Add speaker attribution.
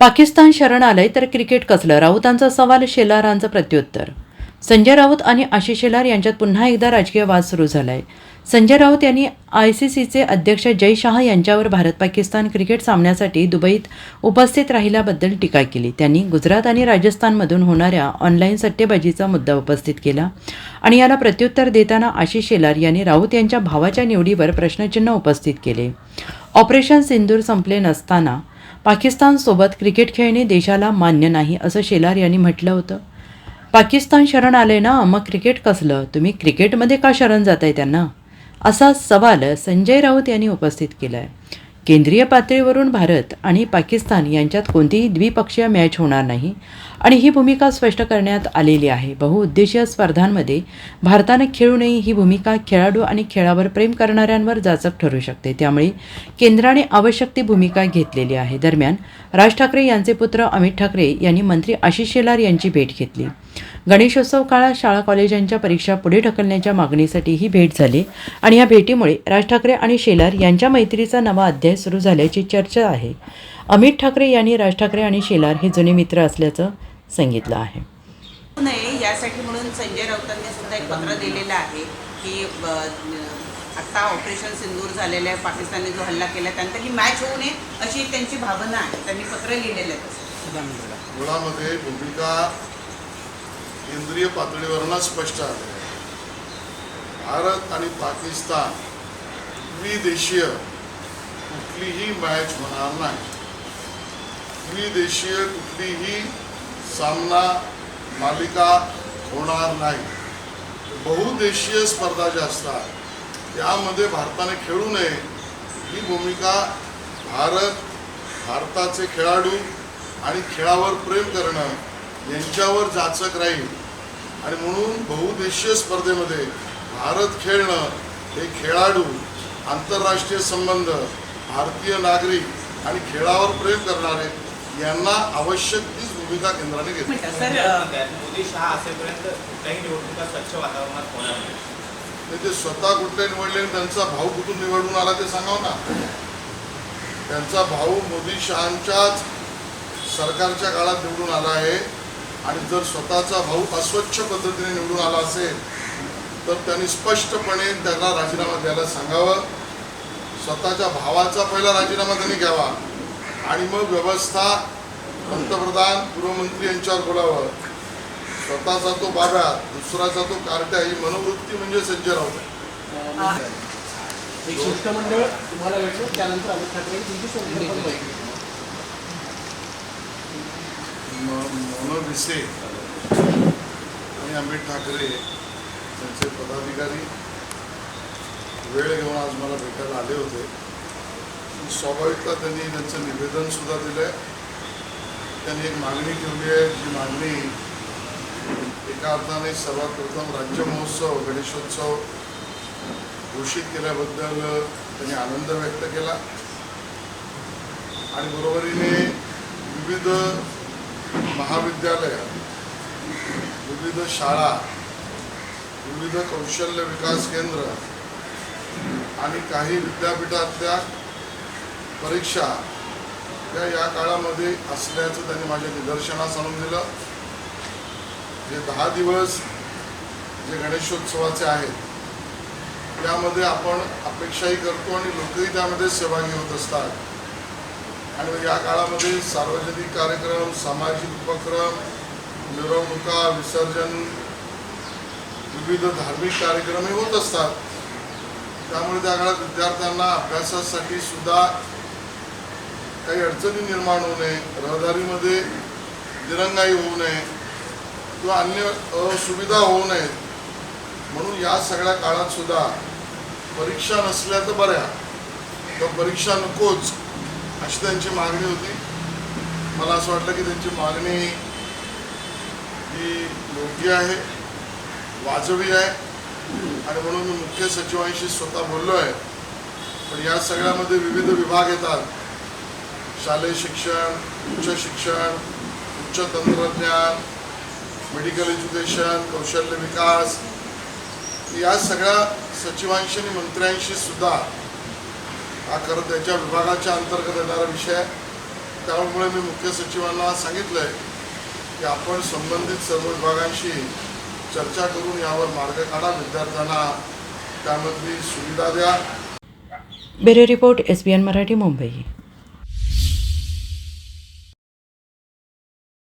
Speaker 1: पाकिस्तान शरण आलंय तर क्रिकेट कसलं? राऊतांचा सवाल शेलारांचं प्रत्युत्तर. संजय राऊत आणि आशिष शेलार यांच्यात पुन्हा एकदा राजकीय वाद सुरू झालाय. संजय राऊत यांनी आय सी सीचे अध्यक्ष जय शाह यांच्यावर भारत पाकिस्तान क्रिकेट सामन्यासाठी दुबईत उपस्थित राहिल्याबद्दल टीका केली. त्यांनी गुजरात आणि राजस्थानमधून होणाऱ्या ऑनलाईन सट्टेबाजीचा मुद्दा उपस्थित केला आणि याला प्रत्युत्तर देताना आशिष शेलार यांनी राऊत यांच्या भावाच्या निवडीवर प्रश्नचिन्ह उपस्थित केले. ऑपरेशन सिंदूर संपले नसताना पाकिस्तानसोबत क्रिकेट खेळणे देशाला मान्य नाही असं शेलार यांनी म्हटलं होतं. पाकिस्तान शरण आले ना? मग क्रिकेट कसलं? तुम्ही क्रिकेटमध्ये का शरण जाताय त्यांना? असा सवाल संजय राऊत यांनी उपस्थित केला आहे केंद्रीय पातळीवरून भारत आणि पाकिस्तान यांच्यात कोणतीही द्विपक्षीय मॅच होणार नाही आणि ही भूमिका स्पष्ट करण्यात आलेली आहे. बहुउद्देशीय स्पर्धांमध्ये भारताने खेळू नये ही भूमिका खेळाडू आणि खेळावर प्रेम करणाऱ्यांवर जाचक ठरू शकते. त्यामुळे केंद्राने आवश्यक ती भूमिका घेतलेली आहे. दरम्यान राज ठाकरे यांचे पुत्र अमित ठाकरे यांनी मंत्री आशिष शेलार यांची भेट घेतली. गणेशोत्सव काळात शाळा कॉलेजांच्या परीक्षा पुढे ढकलण्याच्या मागणीसाठी ही भेट झाली आणि या भेटीमुळे राज ठाकरे आणि शेलार यांच्या मैत्रीचा नवा अध्याय सुरू झाल्याची चर्चा आहे. अमित ठाकरे यांनी राज ठाकरे आणि शेलार हे जुने मित्र असल्याचं सांगितलं आहे.
Speaker 2: नये यासाठी म्हणून संजय राऊतांनी सुद्धा एक पत्र दिलेलं आहे की आत्ता ऑपरेशन सिंदूर झालेलं आहे पाकिस्तानने जो हल्ला केला त्यानंतर ही मॅच होऊ नये अशी एक त्यांची भावना आहे. त्यांनी पत्र लिहिलेलं आहे.
Speaker 3: केंद्रीय पातळीवरनं स्पष्ट आहे. भारत आणि पाकिस्तान द्विदेशीय कुठलीही मॅच होणार नाही. द्विदेशीय कुठलीही सामना मालिका होणार नाही. बहुदेशीय स्पर्धा ज्या असतात त्यामध्ये भारताने खेळू नये. ही भूमिका भारत भारताचे खेळाडू आणि खेळावर प्रेम करणं यांच्यावर जाचक राहील. आणि म्हणून बहुदेशीय स्पर्धेमध्ये भारत खेळणं हे खेळाडू आंतरराष्ट्रीय संबंध भारतीय नागरिक आणि खेळावर प्रेम करणारे यांना आवश्यक तीच भूमिका केंद्राने घेतली.
Speaker 2: मिनिटं, सर
Speaker 4: सर मोदी शहा असेपर्यंत कुठल्याही निवडणुका स्वच्छ वातावरणात होणार नाही.
Speaker 3: नाही ते स्वतः कुठले निवडले आणि त्यांचा भाऊ कुठून निवडून आला ते सांगाव ना. त्यांचा भाऊ मोदी शहांच्याच सरकारच्या काळात निवडून आला आहे. आणि जर स्वतःचा भाऊ अस्वच्छ पद्धतीने निवडून आला असेल तर त्यांनी स्पष्टपणे त्याला राजीनामा द्यायला सांगावं. स्वतःच्या भावाचा पहिला राजीनामा त्यांनी घ्यावा. आणि मग व्यवस्था पंतप्रधान गृहमंत्री यांच्यावर बोलावं. स्वतःचा तो बाब्या दुसराचा तो कार्ट्या ही मनोवृत्ती म्हणजे संजय राऊत.
Speaker 5: एक शिष्टमंडळ तुम्हाला भेटलं त्यानंतर अमित ठाकरे तुमची सोबत
Speaker 3: आणि अमित ठाकरे त्यांचे पदाधिकारी. वेळ घेऊन आज मला भेटायला आले होते. स्वाभाविकता त्यांनी त्यांचं निवेदन सुद्धा दिलं आहे त्यांनी एक मागणी ठेवली आहे. जी मागणी एका अर्थाने सर्वात प्रथम राज्य महोत्सव गणेशोत्सव घोषित केल्याबद्दल त्यांनी आनंद व्यक्त केला. आणि बरोबरीने विविध महाविद्यालय विविध शाळा विविध कौशल्य विकास केंद्र आणि काही विद्यापीठातल्या परीक्षा त्या या काळामध्ये असल्याचं त्यांनी माझ्या निदर्शनास आणून दिलं. जे दहा दिवस जे गणेशोत्सवाचे आहेत त्यामध्ये आपण अपेक्षाही करतो आणि लोकही त्यामध्ये सहभागी होत असतात. आणि मग या काळामध्ये सार्वजनिक कार्यक्रम सामाजिक उपक्रम मिरवणुका विसर्जन विविध धार्मिक कार्यक्रमही होत असतात. त्यामुळे त्या काळात विद्यार्थ्यांना अभ्यासासाठी सुद्धा काही अडचणी निर्माण होऊ नये रहदारीमध्ये दिरंगाई होऊ नये किंवा अन्य असुविधा होऊ नयेत. म्हणून या सगळ्या काळात सुद्धा परीक्षा नसल्या तर बऱ्या किंवा परीक्षा नकोच अशी त्यांची मागणी होती. मला असं वाटलं की त्यांची मागणी ही योग्य आहे वाजवी आहे. आणि म्हणून मी मुख्य सचिवांशी स्वतः बोललो आहे. पण या सगळ्यामध्ये विविध विभाग येतात. शालेय शिक्षण उच्च शिक्षण उच्च तंत्रज्ञान मेडिकल एज्युकेशन कौशल्य विकास. या सगळ्या सचिवांशी आणि मंत्र्यांशी सुद्धा हा खरं त्याच्या विभागाच्या अंतर्गत येणारा विषय आहे. त्यामुळे मी मुख्य सचिवांना सांगितलं आहे की आपण संबंधित सर्व विभागांशी चर्चा करून यावर मार्ग काढा विद्यार्थ्यांना त्यामधली सुविधा द्या.
Speaker 1: Bureau report S B N Marathi Mumbai.